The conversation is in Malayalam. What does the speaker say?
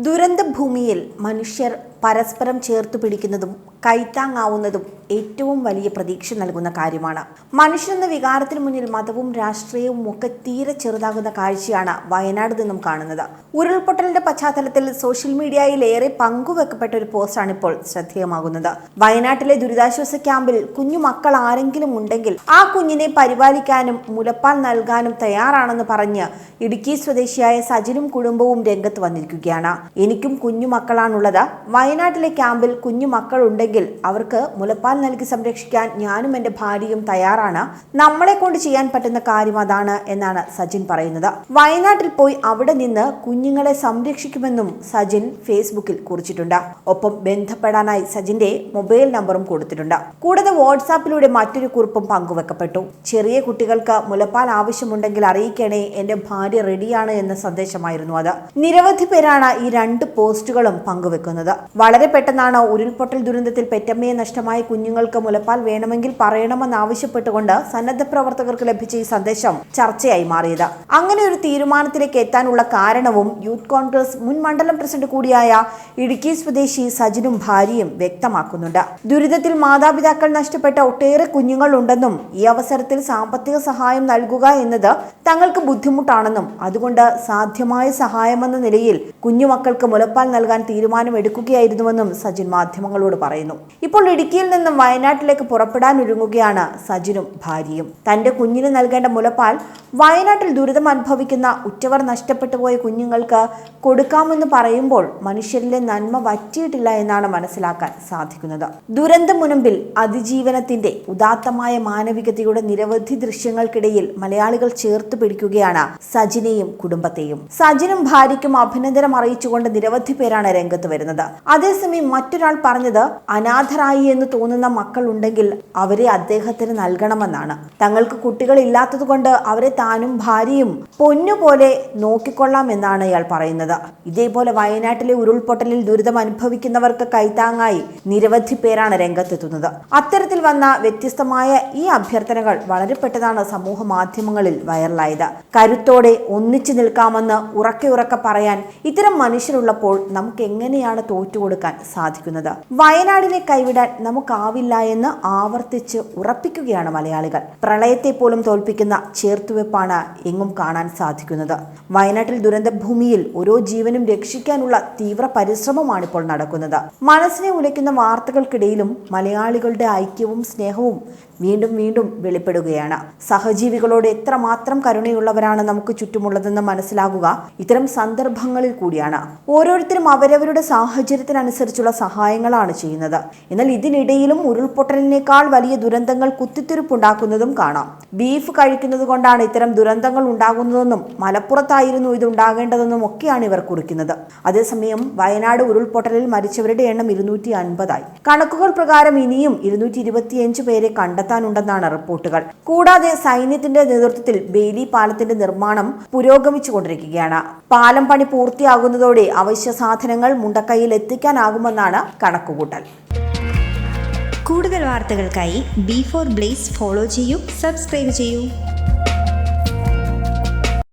ദുരന്തഭൂമിയിൽ മനുഷ്യർ പരസ്പരം ചേർത്തു പിടിക്കുന്നതും കൈത്താങ്ങാവുന്നതും ഏറ്റവും വലിയ പ്രതീക്ഷ നൽകുന്ന കാര്യമാണ്. മനുഷ്യനെന്ന വികാരത്തിന് മുന്നിൽ മതവും രാഷ്ട്രീയവും ഒക്കെ തീരെ ചെറുതാകുന്ന കാഴ്ചയാണ് വയനാട് നിന്നും കാണുന്നത്. ഉരുൾപൊട്ടലിന്റെ പശ്ചാത്തലത്തിൽ സോഷ്യൽ മീഡിയയിൽ ഏറെ പങ്കുവെക്കപ്പെട്ട ഒരു പോസ്റ്റാണ് ഇപ്പോൾ ശ്രദ്ധേയമാകുന്നത്. വയനാട്ടിലെ ദുരിതാശ്വാസ ക്യാമ്പിൽ കുഞ്ഞു മക്കൾ ആരെങ്കിലും ഉണ്ടെങ്കിൽ ആ കുഞ്ഞിനെ പരിപാലിക്കാനും മുലപ്പാൽ നൽകാനും തയ്യാറാണെന്ന് പറഞ്ഞ് ഇടുക്കി സ്വദേശിയായ സജിനും കുടുംബവും രംഗത്ത് വന്നിരിക്കുകയാണ്. എനിക്കും കുഞ്ഞു മക്കളാണുള്ളത്. വയനാട്ടിലെ ക്യാമ്പിൽ കുഞ്ഞു മക്കൾ ഉണ്ടെങ്കിൽ അവർക്ക് മുലപ്പാൽ നൽകി സംരക്ഷിക്കാൻ ഞാനും എന്റെ ഭാര്യയും തയ്യാറാണ്. നമ്മളെ കൊണ്ട് ചെയ്യാൻ പറ്റുന്ന കാര്യം അതാണ് എന്നാണ് സജിൻ പറയുന്നത്. വയനാട്ടിൽ പോയി അവിടെ നിന്ന് കുഞ്ഞുങ്ങളെ സംരക്ഷിക്കുമെന്നും സജിൻ ഫേസ്ബുക്കിൽ കുറിച്ചിട്ടുണ്ട്. ഒപ്പം ബന്ധപ്പെടാനായി സജിന്റെ മൊബൈൽ നമ്പറും കൊടുത്തിട്ടുണ്ട്. കൂടാതെ വാട്സാപ്പിലൂടെ മറ്റൊരു കുറിപ്പും പങ്കുവെക്കപ്പെട്ടു. ചെറിയ കുട്ടികൾക്ക് മുലപ്പാൽ ആവശ്യമുണ്ടെങ്കിൽ അറിയിക്കണേ എന്റെ ഭാര്യ റെഡിയാണ് എന്ന സന്ദേശമായിരുന്നു അത്. നിരവധി പേരാണ് ഈ രണ്ട് പോസ്റ്റുകളും പങ്കുവെക്കുന്നത്. വളരെ പെട്ടെന്നാണ് ഉരുൾപൊട്ടൽ ദുരന്തത്തിൽ പെറ്റമ്മയെ നഷ്ടമായ കുഞ്ഞുങ്ങൾക്ക് മുലപ്പാൽ വേണമെങ്കിൽ പറയണമെന്നാവശ്യപ്പെട്ടുകൊണ്ട് സന്നദ്ധ പ്രവർത്തകർക്ക് ലഭിച്ച ഈ സന്ദേശം ചർച്ചയായി മാറിയത്. അങ്ങനെ ഒരു തീരുമാനത്തിലേക്ക് എത്താനുള്ള കാരണവും യൂത്ത് കോൺഗ്രസ് മുൻ മണ്ഡലം പ്രസിഡന്റ് കൂടിയായ ഇടുക്കി സ്വദേശി സജിനും ഭാര്യയും വ്യക്തമാക്കുന്നുണ്ട്. ദുരിതത്തിൽ മാതാപിതാക്കൾ നഷ്ടപ്പെട്ട ഒട്ടേറെ കുഞ്ഞുങ്ങൾ ഉണ്ടെന്നും ഈ അവസരത്തിൽ സാമ്പത്തിക സഹായം നൽകുക എന്നത് തങ്ങൾക്ക് ബുദ്ധിമുട്ടാണെന്നും അതുകൊണ്ട് സാധ്യമായ സഹായമെന്ന നിലയിൽ കുഞ്ഞുമക്കൾക്ക് മുലപ്പാൽ നൽകാൻ തീരുമാനമെടുക്കുകയായിരുന്നുവെന്നും സജിൻ മാധ്യമങ്ങളോട് പറയുന്നു. ഇപ്പോൾ ഇടുക്കിയിൽ നിന്നും വയനാട്ടിലേക്ക് പുറപ്പെടാൻ ഒരുങ്ങുകയാണ് സജിനും ഭാര്യയും. തന്റെ കുഞ്ഞിന് നൽകേണ്ട മുലപ്പാൽ വയനാട്ടിൽ ദുരിതം അനുഭവിക്കുന്ന ഉറ്റവർ നഷ്ടപ്പെട്ടുപോയ കുഞ്ഞുങ്ങൾക്ക് കൊടുക്കാമെന്ന് പറയുമ്പോൾ മനുഷ്യരിലെ നന്മ വറ്റിയിട്ടില്ല എന്നാണ് മനസ്സിലാക്കാൻ സാധിക്കുന്നത്. ദുരന്തം മുനമ്പിൽ അതിജീവനത്തിന്റെ ഉദാത്തമായ മാനവികതയുടെ നിരവധി ദൃശ്യങ്ങൾക്കിടയിൽ മലയാളികൾ ചേർത്ത് പിടിക്കുകയാണ് സജിനെയും കുടുംബത്തെയും. സജിനും ഭാര്യയ്ക്കും അഭിനന്ദനം അറിയിച്ചുകൊണ്ട് നിരവധി പേരാണ് രംഗത്ത് വരുന്നത്. അതേസമയം മറ്റൊരാൾ പറഞ്ഞത് അനാഥരായി എന്ന് തോന്നുന്ന മക്കൾ ഉണ്ടെങ്കിൽ അവരെ അദ്ദേഹത്തിന് നൽകണമെന്നാണ്. തങ്ങൾക്ക് കുട്ടികൾ കുട്ടികളില്ലാത്തതുകൊണ്ട് അവരെ താനും ഭാര്യയും പൊന്നുപോലെ നോക്കിക്കൊള്ളാം എന്നാണ് ഇയാൾ പറയുന്നത്. ഇതേപോലെ വയനാട്ടിലെ ഉരുൾപൊട്ടലിൽ ദുരിതം അനുഭവിക്കുന്നവർക്ക് കൈത്താങ്ങായി നിരവധി പേരാണ് രംഗത്തെത്തുന്നത്. അത്തരത്തിൽ വന്ന വ്യത്യസ്തമായ ഈ അഭ്യർത്ഥനകൾ വളരെ പെട്ടതാണ് സമൂഹ മാധ്യമങ്ങളിൽ വൈറലായത്. കരുത്തോടെ ഒന്നിച്ചു നിൽക്കാമെന്ന് ഉറക്കെ ഉറക്കെ പറയാൻ ഇത്തരം മനുഷ്യരുള്ളപ്പോൾ നമുക്ക് എങ്ങനെയാണ് തോറ്റുകൊടുക്കാൻ സാധിക്കുന്നത്? വയനാടിനെ കൈവിടാൻ നമുക്കാവില്ല എന്ന് ആവർത്തിച്ച് ഉറപ്പിക്കുകയാണ് മലയാളികൾ. പ്രളയത്തെ പോലും തോൽപ്പിക്കുന്ന ചേർത്തുവെപ്പാണ് എങ്ങും കാണാൻ സാധിക്കുന്നത്. വയനാട്ടിൽ ദുരന്തഭൂമിയിൽ ഓരോ ജീവനും രക്ഷിക്കാനുള്ള തീവ്ര പരിശ്രമമാണ് ഇപ്പോൾ നടക്കുന്നത്. മനസ്സിനെ ഉലയ്ക്കുന്ന വാർത്തകൾക്കിടയിലും മലയാളികളുടെ ഐക്യവും സ്നേഹവും വീണ്ടും വീണ്ടും വെളിപ്പെടുകയാണ്. സഹജീവികളോട് എത്രമാത്രം കരുണയുള്ളവരാണ് നമുക്ക് ചുറ്റുമുള്ളതെന്ന് മനസ്സിലാകുക ഇത്തരം സന്ദർഭങ്ങളിൽ കൂടിയാണ്. ഓരോരുത്തരും അവരവരുടെ സാഹചര്യത്തിനനുസരിച്ചുള്ള സഹായങ്ങളാണ് ചെയ്യുന്നത്. എന്നാൽ ഇതിനിടയിലും ഉരുൾപൊട്ടലിനേക്കാൾ വലിയ ദുരന്തങ്ങൾ കുത്തിത്തിരിപ്പുണ്ടാക്കുന്നതും കാണാം. ബീഫ് കഴിക്കുന്നത് കൊണ്ടാണ് ഇത്തരം ദുരന്തങ്ങൾ ഉണ്ടാകുന്നതെന്നും മലപ്പുറത്തായിരുന്നു ഇതുണ്ടാകേണ്ടതെന്നും ഒക്കെയാണ് ഇവർ കുറിക്കുന്നത്. അതേസമയം വയനാട് ഉരുൾപൊട്ടലിൽ മരിച്ചവരുടെ എണ്ണം ഇരുന്നൂറ്റി അൻപതായി. കണക്കുകൾ പ്രകാരം ഇനിയും ഇരുന്നൂറ്റി ഇരുപത്തിയഞ്ച് പേരെ കണ്ടെത്താനുണ്ടെന്നാണ് റിപ്പോർട്ടുകൾ. കൂടാതെ സൈന്യത്തിന്റെ നേതൃത്വത്തിൽ ബേലി പാലത്തിന്റെ നിർമ്മാണം പുരോഗമിച്ചുകൊണ്ടിരിക്കുകയാണ്. പാലം പണി പൂർത്തിയാകുന്നതോടെ അവശ്യ സാധനങ്ങൾ മുണ്ടക്കൈയിൽ എത്തിക്കാനാകുമെന്നാണ് കണക്കുകൂട്ടൽ. കൂടുതൽ വാർത്തകൾക്കായി ബി ഫോർ ബ്ലേസ് ഫോളോ ചെയ്യൂ സബ്സ്ക്രൈബ് ചെയ്യൂ.